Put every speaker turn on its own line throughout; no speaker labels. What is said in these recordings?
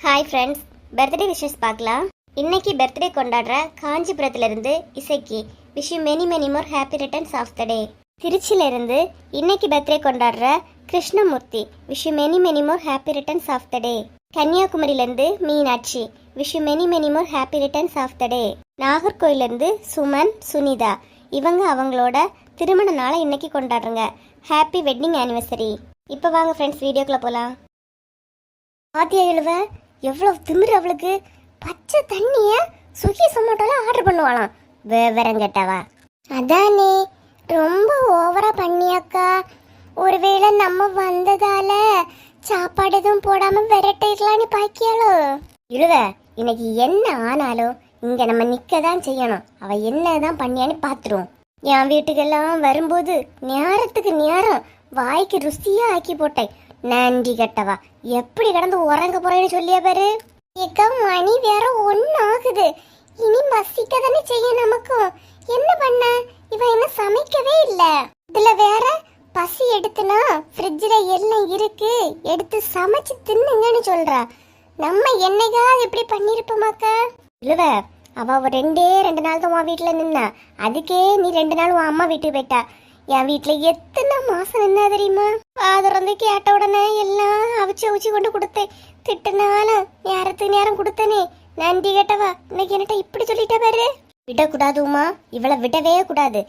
Hi friends birthday wishes பார்க்கலாம். இன்னைக்கு birthday கொண்டாடுற காஞ்சிபுரத்திலிருந்து இசைக்கு wish you many many more happy returns of the day திருச்சியிலிருந்து இன்னைக்கு பர்த்டே கொண்டாடுற Krishnamurthy wish you many many more happy returns of the day கன்னியாகுமரியிலிருந்து Meenakshi wish you many many more happy returns of the day நாகர்கோயிலிருந்து Suman Sunita இவங்க அவங்களோட திருமண நாளை இன்னைக்கு கொண்டாடுறங்க. Happy wedding anniversary இப்போ வாங்க ஃப்ரெண்ட்ஸ் வீடியோக்குள்ளே போகலாம் ஆத்தியா எழுவ எவ்வளோ திமிரு அவளுக்கு. பச்சை தண்ணியை சுகி சொமோட்டோல ஆர்டர் பண்ணுவாளாம். விவரம் கேட்டவா. அதானே ரொம்ப ஓவரா பண்ணியாக்கா. ஒருவேளை நம்ம வந்ததால சாப்பாடு எதுவும் போடாம விரட்டிடலான்னு பாக்கியாளோ. இழுவ இன்னைக்கு என்ன ஆனாலும் இங்க நம்ம நிக்க தான் செய்யணும். அவ என்னதான் பண்ணியான்னு பாத்துருவோம். என் வீட்டுக்கெல்லாம் வரும்போது நேரத்துக்கு நேரம் வாய்க்கு ருசியா ஆக்கி போட்டேன். நன்றி கெட்டவா. எப்படி கிடந்து உறங்க போறேன்னு சொல்லியா பாரு. ஏக்கா மணி வேற ஒன்னு ஆகுது இனி மசிக்க தானே செய்ய நமக்கும். என்ன பண்ண? இவ என்ன சமைக்கவே இல்ல. இதுல வேற பசி எடுத்துனா ஃப்ரிட்ஜில் எல்லாம் இருக்கு. எடுத்து சமைச்சு தின்னுங்கன்னு சொல்றா. நம்ம என்னைக்காவது இப்படி பண்ணிருப்போமாக்கா இல்லவ அவ ரெண்டே ரெண்டு நாள் தான் உன் வீட்டில் நின்னா. அதுக்கே நீ ரெண்டு நாள் உன் அம்மா வீட்டுக்கு போயிட்டா. என் வீட்டில் எத்தனை மாசம் என்ன தெரியுமா? பாதிரந்து கேட்ட உடனே எல்லாம் அவிச்சு அவிச்சு கொண்டு கொடுத்தேன். திட்டினாலும் நேரத்துக்கு நேரம் கொடுத்தனே. நன்றி கேட்டவா இன்னைக்கு என்கிட்ட இப்படி சொல்லிட்டா பாரு. விடக்கூடாதுமா இவளை விடவே கூடாது.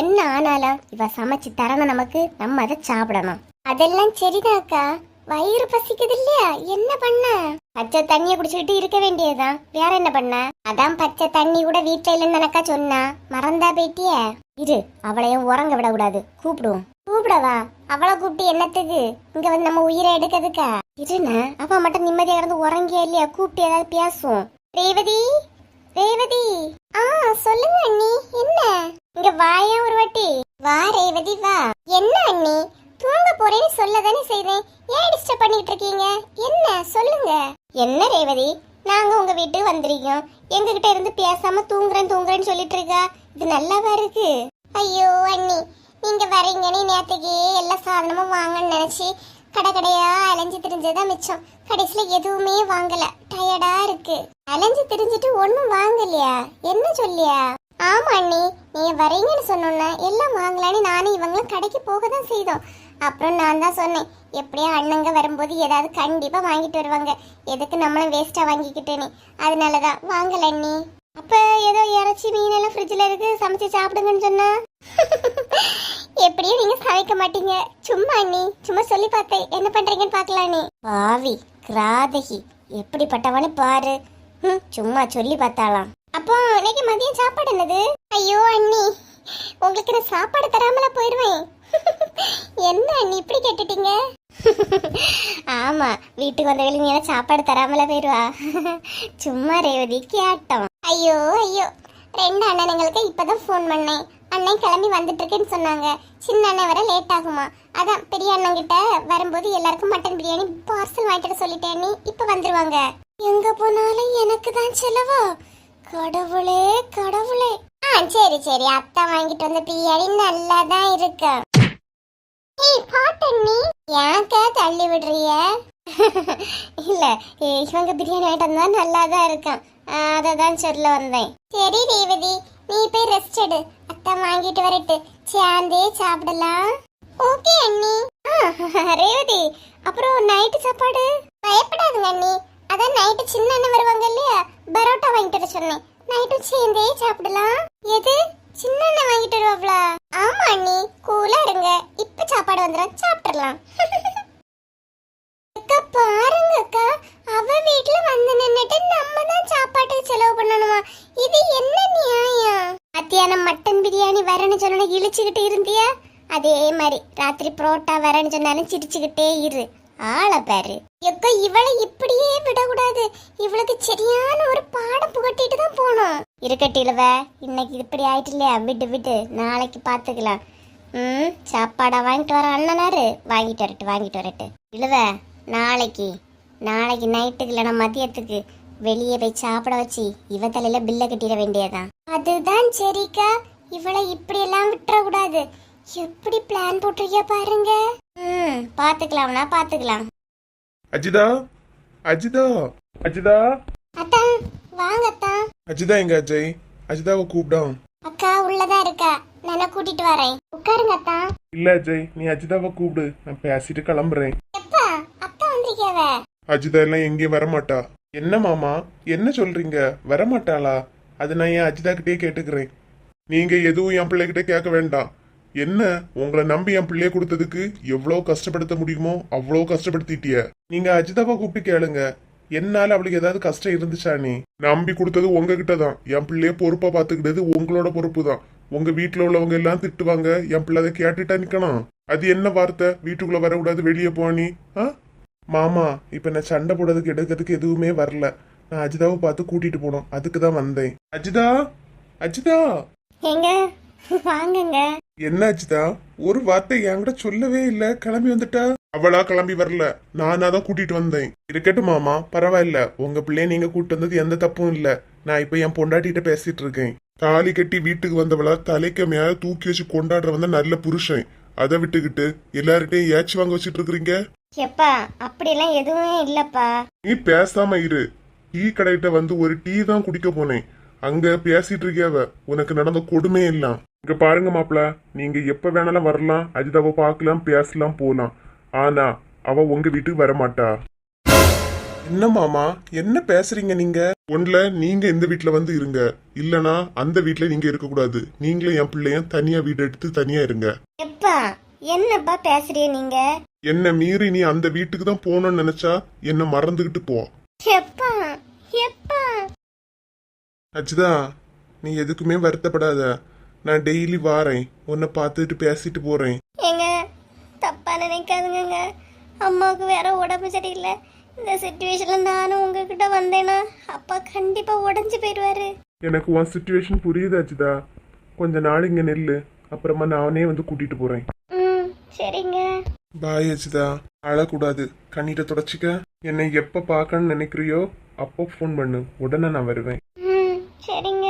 என்ன ஆனாலும் இவ சமைச்சு தரணும் நமக்கு நம்ம அதை சாப்பிடணும். அதெல்லாம் சரிதான் அக்கா வயிறு பசிக்குது இல்லையா என்ன பண்ண? பச்சை தண்ணிய குடிச்சுக்கிட்டு இருக்க வேண்டியதுதான். வேற என்ன பண்ண? அதான் பச்சை தண்ணி கூட வீட்டுல இல்லைன்னு எனக்கா சொன்னா. மறந்தா போயிட்டிய. இரு அவளையும் உறங்க விடக்கூடாது. கூப்பிடுவோம். கூப்பிடவா? அவளை கூப்பிட்டு என்னத்துக்கு? இங்க வந்து நம்ம உயிரை எடுக்கிறதுக்கா? இருண்ண அவ மட்டும் நிம்மதியா கிடந்து உறங்கியா இல்லையா? கூப்பிட்டு ஏதாவது பேசுவோம். ரேவதி? ரேவதி? ஆ சொல்லுங்க அண்ணி. என்ன? இங்க வாயா ஒரு வாட்டி. வா ரேவதி வா. என்ன அண்ணி? தூங்க போறேன்னு சொல்லதானே செய்தேன் ஏன் டிஸ்டர்ப் பண்ணிட்டு இருக்கீங்க? என்ன? சொல்லுங்க. என்ன ரேவதி? நாங்க உங்க வீட்டுக்கு வந்திருக்கோம். எங்ககிட்ட இருந்து பேசாம தூங்குறேன் தூங்குறேன்னு சொல்லிட்டு இருக்கா? இது நல்லாவா இருக்கு? ஐயோ அண்ணி. நீங்க வரீங்கன்னு நேத்துக்கே எல்லா சாதனமும் வாங்கன்னு நினைச்சு கடை கடையா அலைஞ்சு திரிஞ்சதான் மிச்சம். கடைசியில எதுவுமே வாங்கல. டயர்டா இருக்கு. அலைஞ்சு திரிஞ்சிட்டு ஒண்ணும் வாங்கலையா? என்ன சொல்லியா? ஆமா அண்ணி. நீங்க வரீங்கன்னு சொன்னோன்னா எல்லாம் வாங்கலான்னு நானும் இவங்களும் கடைக்கு போக தான் செய்தோம். அப்புறம் நான் தான் சொன்னேன் எப்படியும் அண்ணங்க வரும்போது ஏதாவது கண்டிப்பாக வாங்கிட்டு வருவாங்க. எதுக்கு நம்மளும் வேஸ்ட்டாக வாங்கிக்கிட்டேனே அதனாலதான் வாங்கல அண்ணி. அப்போ ஏதோ இறைச்சி மீன் எல்லாம் ஃப்ரிட்ஜில் இருக்கு சமைச்சு சாப்பிடுங்கன்னு சொன்னா? எப்படியும் நீங்கள் சமைக்க மாட்டீங்க. சும்மா அண்ணி சும்மா சொல்லி பார்த்தேன். என்ன பண்ணுறீங்கன்னு பார்க்கலாம் நீ பாவி கிராதகி எப்படிப்பட்டவனு பாரு. ம் சும்மா சொல்லி பார்த்தாலாம். அப்போ இன்னைக்கு மதியம் சாப்பாடு என்னது? ஐயோ அண்ணி உங்களுக்கு நான் சாப்பாடு தராமல போயிடுவேன். என்ன அண்ணி இப்படி கேட்டுட்டீங்க? ஆமா வீட்டுக்கு வந்த வேலை நீ சாப்பாடு தராமல போயிடுவா சும்மா ரேவதி கேட்டோம். ஐயோ ஐயோ. ரெண்டு அண்ணனுங்களுக்கு இப்பதான் ஃபோன் பண்ணேன். அண்ணன் கிளம்பி வந்துட்டு இருக்கேன்னு சொன்னாங்க. சின்ன அண்ணன் வர லேட் ஆகுமா? அதான் பெரிய அண்ணன் கிட்ட வரும்போது எல்லாருக்கும் மட்டன் பிரியாணி பார்சல் வாங்கிட்டு சொல்லிட்டேன். நீ இப்ப வந்துருவாங்க. எங்க போனாலும் எனக்கு தான் செலவா? கடவுளே கடவுளே. ஆ சரி சரி. அத்தா வாங்கிட்டு வந்த பிரியாணி நல்லா தான் இருக்கு. ஏய் பாட்டண்ணி ஏன்க்கா தள்ளி விடுறிய இல்ல இவங்க பிரியாணி வாங்கிட்டு வந்தா நல்லா தான் இருக்கான் அதை தான் சொல்ல வந்தேன். சரி ரேவதி நீ போய் ரெஸ்ட் எடு. அத்தை வாங்கிட்டு வரட்டு. சேர்ந்தே சாப்பிடலாம். ஓகே அண்ணி. ரேவதி அப்புறம் நைட்டு சாப்பாடு? பயப்படாதுங்க அண்ணி. அதான் நைட்டு சின்ன அண்ணன் வருவாங்க இல்லையா? பரோட்டா வாங்கிட்டு வர சொன்னேன். நைட்டும் சேர்ந்தே சாப்பிடலாம். எது? சின்ன அண்ணன் வாங்கிட்டு வருவாப்ல. ஆமா அண்ணி கூலா இருங்க. இப்ப சாப்பாடு வந்துடும் சாப்பிடலாம் அக்கா பாருங்க அக்கா. அவ வீட்ல வந்து நின்னுட்டு நம்ம தான் சாப்பாட்டுக்கு செலவு பண்ணணுமா? இது என்ன நியாயம்? மத்தியானம் மட்டன் பிரியாணி வரேன்னு சொன்ன இழிச்சுக்கிட்டு இருந்தியா? அதே மாதிரி ராத்திரி புரோட்டா வரேன்னு சொன்னாலும் சிரிச்சுக்கிட்டே இரு. ஆளை பாரு. எக்கோ இவளை இப்படியே விடக்கூடாது. இவளுக்கு சரியான ஒரு பாடம் புகட்டிட்டு தான் போனோம். இருக்கட்டு இழுவ. இன்னைக்கு இப்படி ஆயிட்டு இல்லையா? விட்டு விட்டு நாளைக்கு பாத்துக்கலாம். ம் சாப்பாடா வாங்கிட்டு வர அண்ணனாரு. வாங்கிட்டு வரட்டு வாங்கிட்டு வரட்டு. இழுவ நாளைக்கு. நாளைக்கு நைட்டுக்கு இல்லைனா மதியத்துக்கு வெளியே போய் சாப்பிட வச்சு இவ தலையில பில்ல கட்டிட வேண்டியதான் அதுதான் சரிக்கா. இவளை இப்படி எல்லாம் விட்டுறக்கூடாது. எப்படி பிளான் போட்டிருக்கியா பாருங்க. ம் பாத்துக்கலாம்னா பாத்துக்கலாம்.
அஜிதா அஜிதா அஜிதா.
அத்தா வாங்க அத்தா.
அஜிதா எங்க அஜய்? அஜிதாவை கூப்பிடாம்
அக்கா உள்ளதா இருக்கா? நான் கூட்டிட்டு வரேன்? உட்காருங்க அத்தா.
இல்ல அஜய் நீ அஜிதாவை கூப்பிடு. நான் பேசிட்டு கிளம்புறேன்.
எப்பா அத்தா வந்திருக்கேவ
அஜிதா எல்லாம் எங்கேயும் வரமாட்டா. என்ன மாமா? என்ன சொல்றீங்க? வரமாட்டாளா? அது நான் என் அஜிதா கிட்டே கேட்டுக்கிறேன். நீங்க எதுவும் என் பிள்ளைகிட்ட கேட்க வேண்டாம். என்ன? உங்களை நம்பி என் பிள்ளைய கொடுத்ததுக்கு எவ்வளவு கஷ்டப்படுத்த முடியுமோ அவ்வளவு கஷ்டப்படுத்திட்டிய. நீங்க அஜிதாவை கூப்பிட்டு கேளுங்க. என்னால அவளுக்கு ஏதாவது கஷ்டம் இருந்துச்சா நீ? நம்பி கொடுத்தது உங்ககிட்ட தான் என் பிள்ளைய பொறுப்பா பாத்துக்கிட்டது உங்களோட பொறுப்பு தான் உங்க வீட்டுல உள்ளவங்க எல்லாம் திட்டுவாங்க. என் பிள்ளை அதை கேட்டுட்டா நிக்கணும். அது என்ன வார்த்தை? வீட்டுக்குள்ள வரக்கூடாது வெளியே போனி ஆ? மாமா இப்ப நான் சண்டை போடுறதுக்கு எடுக்கிறதுக்கு எதுவுமே வரல. நான் அஜிதாவை பார்த்து கூட்டிட்டு போனோம். அதுக்கு தான் வந்தேன். அஜிதா? அஜிதா?
எங்க? வாங்குங்க.
என்ன அஜிதா? ஒரு வார்த்தை என்கிட்ட சொல்லவே இல்ல. கிளம்பி வந்துட்டா? அவளா கிளம்பி வரல. நானா தான் கூட்டிட்டு வந்தேன். இருக்கட்டும் மாமா பரவாயில்ல. உங்க பிள்ளைய நீங்க கூட்டிட்டு வந்தது எந்த தப்பும் இல்ல. நான் இப்ப என் பொண்டாட்டிட்ட பேசிட்டு இருக்கேன். தாலி கட்டி வீட்டுக்கு வந்தவளா தலைக்கு மேல தூக்கி வச்சு கொண்டாடுற வந்த நல்ல புருஷன். அதை விட்டுக்கிட்டு எல்லார்கிட்டயும் ஏச்சு வாங்க வச்சிட்டு இருக்கிறீங்க?
எப்பா அப்படியெல்லாம் எதுவுமே இல்லப்பா.
நீ பேசாம இரு. டீ கடைகிட்ட வந்து ஒரு டீ தான் குடிக்க போனேன். அங்க பேசிட்டு இருக்கியாவ? உனக்கு நடந்த கொடுமை எல்லாம் இங்க பாருங்க மாப்ள நீங்க எப்ப வேணாலும் வரலாம். அஜிதாவை பார்க்கலாம் பேசலாம் போலாம். ஆனா அவ உங்க வீட்டுக்கு வர மாட்டா. என்ன மாமா? என்ன பேசுறீங்க நீங்க? ஒண்ணுல நீங்க இந்த வீட்ல வந்து இருங்க. இல்லனா அந்த வீட்ல நீங்க இருக்க கூடாது நீங்களும் என் பிள்ளையும் தனியா வீடு எடுத்து தனியா இருங்க.
எப்பா என்னப்பா பேசுறீங்க நீங்க?
என்ன மீறி நீ அந்த வீட்டுக்கு தான் போகணும்னு நினைச்சா என்ன மறந்துகிட்டு போ.
எப்பா எப்பா?
அஜிதா நீ எதுக்குமே வருத்தப்படாத. நான் டெய்லி வாரேன். உன்னை பார்த்துட்டு பேசிட்டு போறேன்.
ஏங்க தப்பா நினைக்காதுங்க. அம்மாவுக்கு வேற உடம்பு சரியில்லை. இந்த சுச்சுவேஷன்ல நானும் உங்ககிட்ட வந்தேனா அப்பா கண்டிப்பா உடஞ்சு போயிடுவாரு.
எனக்கு உன் சுச்சுவேஷன் புரியுது அஜிதா. கொஞ்ச நாள் இங்க நெல்லு. அப்புறமா நானே வந்து கூட்டிட்டு போறேன்.
ம் சரிங்க.
பாய் அஜிதா. அழக்கூடாது. கண்ணீரை தொடச்சிக்க. என்னை எப்ப பார்க்கணும்னு நினைக்கிறியோ அப்போ ஃபோன் பண்ணு. உடனே நான் வருவேன்.
ம் சரிங்க.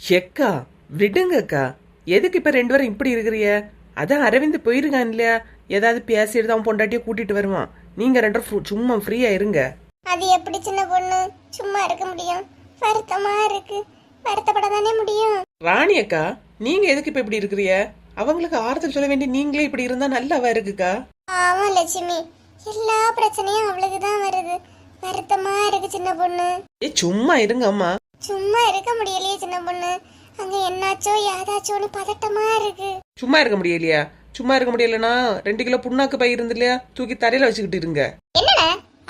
எக்கா விடுங்கக்கா. எதுக்கு இப்ப ரெண்டு பேரும் இப்படி இருக்கிறிய அதான் அரவிந்த் போயிருக்கான் இல்லையா? ஏதாவது பேசிட்டு அவன் பொண்டாட்டியை கூட்டிட்டு வருவான். நீங்க ரெண்டு பேரும் ஃப்ரூ- சும்மா ஃப்ரீயா இருங்க.
அது எப்படி சின்ன பொண்ணு? சும்மா இருக்க முடியும். வருத்தமா இருக்கு. வருத்தப்பட தானே முடியும்.
ராணி அக்கா நீங்க எதுக்கு இப்ப இப்படி இருக்கிறிய அவங்களுக்கு ஆறுதல் சொல்ல வேண்டிய நீங்களே இப்படி இருந்தா நல்லாவா இருக்குக்கா?
ஆமா லட்சுமி. எல்லா பிரச்சனையும் அவளுக்கு தான் வருது. வருத்தமா இருக்கு சின்ன பொண்ணு.
ஏ சும்மா இருங்க அம்மா.
சும்மா இருக்க முடியலையே சின்ன பொண்ணு. அங்க என்னாச்சோ யாதாச்சோன்னு பதட்டமா இருக்கு.
சும்மா இருக்க முடியலையா? சும்மா இருக்க முடியலனா ரெண்டு கிலோ புண்ணாக்கு பை இருந்து இல்லையா தூக்கி தரையில வச்சுக்கிட்டு இருங்க.
என்னடா?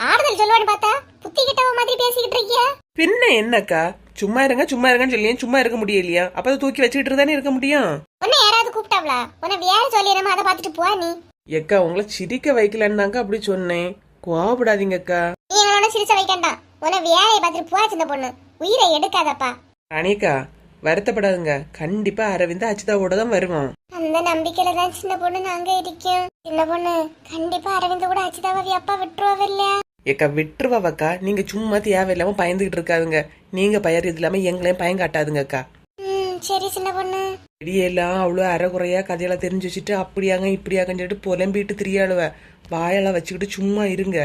ஆறுதல் சொல்லுவான்னு பார்த்தா புத்தி கிட்டவ மாதிரி பேசிக்கிட்டு இருக்கியா?
பின்ன என்னக்கா? சும்மா இருங்க சும்மா இருங்கன்னு சொல்லி சும்மா இருக்க முடியலையா? அப்ப தூக்கி வச்சுக்கிட்டு தானே இருக்க முடியும்.
உன்னை யாராவது கூப்பிட்டாவளா? உன்னை வேற சொல்லிடுறமா அதை பார்த்துட்டு போ நீ?
எக்கா உங்களை சிரிக்க வைக்கலன்னு தாங்க அப்படி சொன்னேன். கோவப்படாதீங்கக்கா.
நீ அவனோட சிரிச்ச வைக்கண்டாம். உன்னை வேலையை பார்த்துட்டு போ சின்ன பொண்ணு. உயிரை எடுக்காதப்பா.
ராணிக்கா வருத்தப்படாதுங்க. கண்டிப்பா அரவிந்த் அச்சிதாவோட தான் வருவான்.
அந்த நம்பிக்கையில தான் சின்ன பொண்ணு நாங்க இருக்கோம். சின்ன பொண்ணு கண்டிப்பா அரவிந்த் கூட அச்சிதாவை அப்பா விட்டுருவாவ இல்லையா?
ஏக்கா விட்டுருவாக்கா நீங்க சும்மா தேவையில்லாம பயந்துகிட்டு இருக்காதுங்க. நீங்க பயர் இது இல்லாம எங்களையும் பயம் காட்டாதுங்கக்கா.
ம் சரி சின்ன பொண்ணு.
வெளியெல்லாம் அவ்வளோ அறகுறையா கதையெல்லாம் தெரிஞ்சு வச்சுட்டு அப்படியாங்க இப்படியாங்கன்னு சொல்லிட்டு புலம்பிட்டு திரியாளுவ. வாயெல்லாம் வச்சுக்கிட்டு சும்மா இருங்க.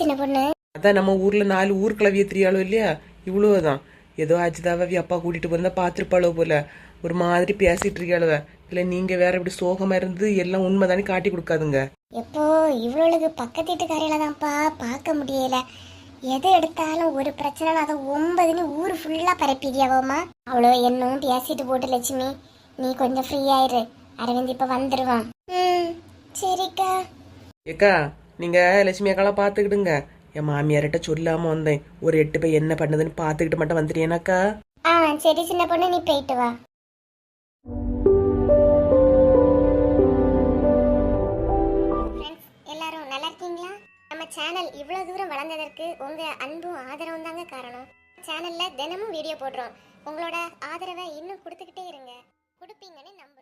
சின்ன பொண்ணு?
அதான் நம்ம ஊர்ல நாலு ஊர் கிளவிய திரியாளோ இல்லையா? இவ்வளவுதான். ஏதோ அஜிதாவை அப்பா கூட்டிட்டு போயிருந்தா பாத்துருப்பாளோ போல. ஒரு மாதிரி பேசிட்டு இருக்காளுவ இல்ல நீங்க வேற இப்படி சோகமா இருந்து எல்லாம் உண்மைதானே காட்டி கொடுக்காதுங்க.
எப்போ? இவ்வளவுக்கு பக்கத்து வீட்டுக்காரையில தான்ப்பா பார்க்க முடியல. எதை எடுத்தாலும் ஒரு பிரச்சனை அதை ஒன்பதுன்னு ஊர் ஃபுல்லா பரப்பிடியாவோமா அவ்வளோ என்னும் பேசிட்டு போட்டு லட்சுமி நீ கொஞ்சம் ஃப்ரீ ஆயிரு. அரவிந்த் இப்ப வந்துருவான். ம் சரிக்கா.
ஏக்கா நீங்க லட்சுமி அக்காலாம் பாத்துக்கிடுங்க என் மாமியார்கிட்ட சொல்லாம வந்தேன். ஒரு எட்டு போய் என்ன பண்ணுதுன்னு பாத்துக்கிட்டு மட்டும் வந்துட்டேனாக்கா?
ஆ சரி சின்ன பொண்ணு நீ போயிட்டு வா. எல்லாரும் நல்லா இருக்கீங்களா? நம்ம சேனல் இவ்வளவு தூரம் வளர்ந்ததற்கு உங்க அன்பும் ஆதரவும் தாங்க காரணம். சேனல்ல தினமும் வீடியோ போடுறோம். உங்களோட ஆதரவை இன்னும் கொடுத்துக்கிட்டே இருங்க. கொடுப்பீங்கன்னு நம்ப